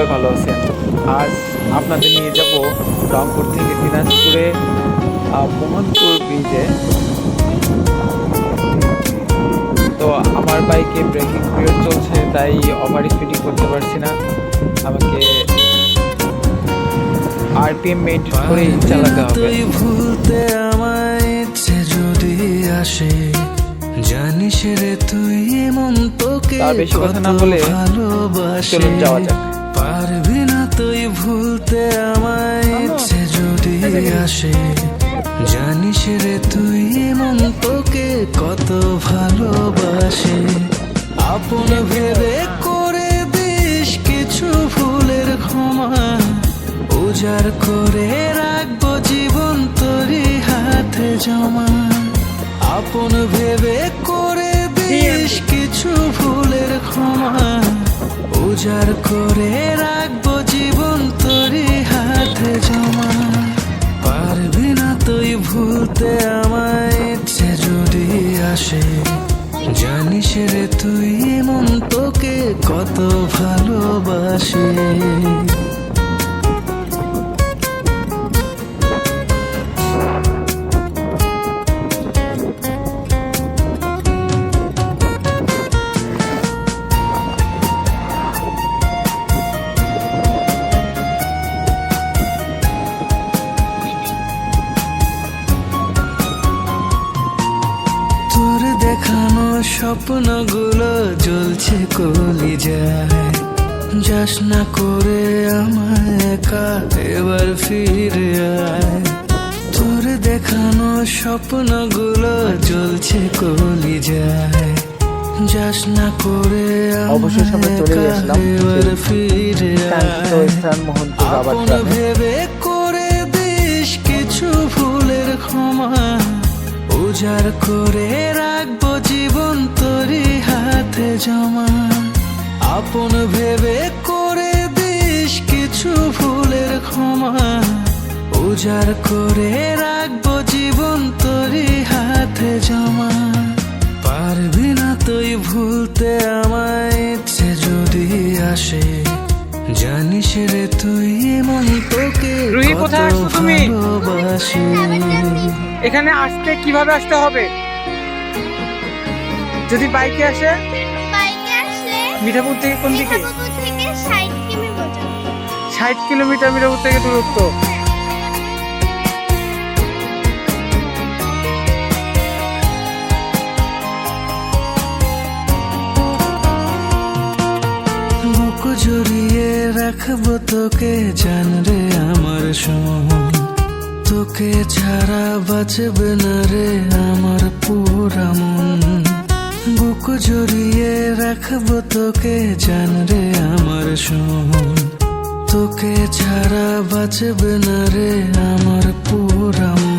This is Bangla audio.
সবাই ভালো আছেন। আজ আপনাদের নিয়ে যাব রংপুর থেকে দিনাজপুরে মোহনপুর ব্রিজে তো আমার বাইকে ব্রেকিং পিরিয়ড চলছে তাই ওভার স্পিডিং করতে পারছি না। আমাকে আরপিএম মেনটেন করে চালাতে হবে। ভুলতে আমায় ইচ্ছে যদি আসে জানিস রে তুই এমন তোকে বেশি কথা না বলে ভালোবাসে। চলুন যাওয়া যাক। পারবি না তুই ভুলতে আমায় ইচ্ছে যদি আসে জানিস রে তুই এমন তোকে কত ভালোবাসে। আপন ভেবে করে দিস কিছু ভুলের ক্ষমা। উজাড় করে রাখব জীবন তোরই হাতে জমা। আপন ভেবে করে দিস কিছু ভুলের ক্ষমা। উজাড় করে রাখব জীবন তোরই হাতে জমা। পারবি না তুই ভুলতে আমায় ইচ্ছে যদি আসে। জানিস রে তুই মন তোকে কত ভালোবাসে। তোর দেখানো স্বপ্নগুলো জ্বলছে কলি যায়। যাস না করে আমায় একা এবার ফিরে আয়। তোর দেখানো স্বপ্নগুলো জ্বলছে কলি যায়। যাস না করে অবশেষে আমরা চলে ফিরে স্থান। ভেবে করে দিস কিছু ভুলের ক্ষমা। উজাড় করে রাখব জীবন তোরই হাতে জমা। আপন ভেবে করে দিস কিছু ভুলের ক্ষমা। উজাড় করে রাখব জীবন তোরই হাতে জমা। পারবি না তুই ভুলতে আমায় ইচ্ছে যদি আসে। জানিস রে তুই এমন তোকে? ভালোবাসি। এখানে আসতে কীভাবে আসতে হবে? যদি বাইকে আসে? বাইকে আসলে মিঠাপুর থেকে কোন দিকে? থেকে ষাট কিলোমিটার। মিঠাপুর থেকে দূরত্ব। জড়িয়ে রাখব তোকে জান রে আমার সোন তোকে ছাড়া বাঁচবে না রে আমার পুরা মন। বুক জড়িয়ে রাখব তোকে, জান রে আমার সোন তোকে ছাড়া বাঁচবে না রে আমার পুরা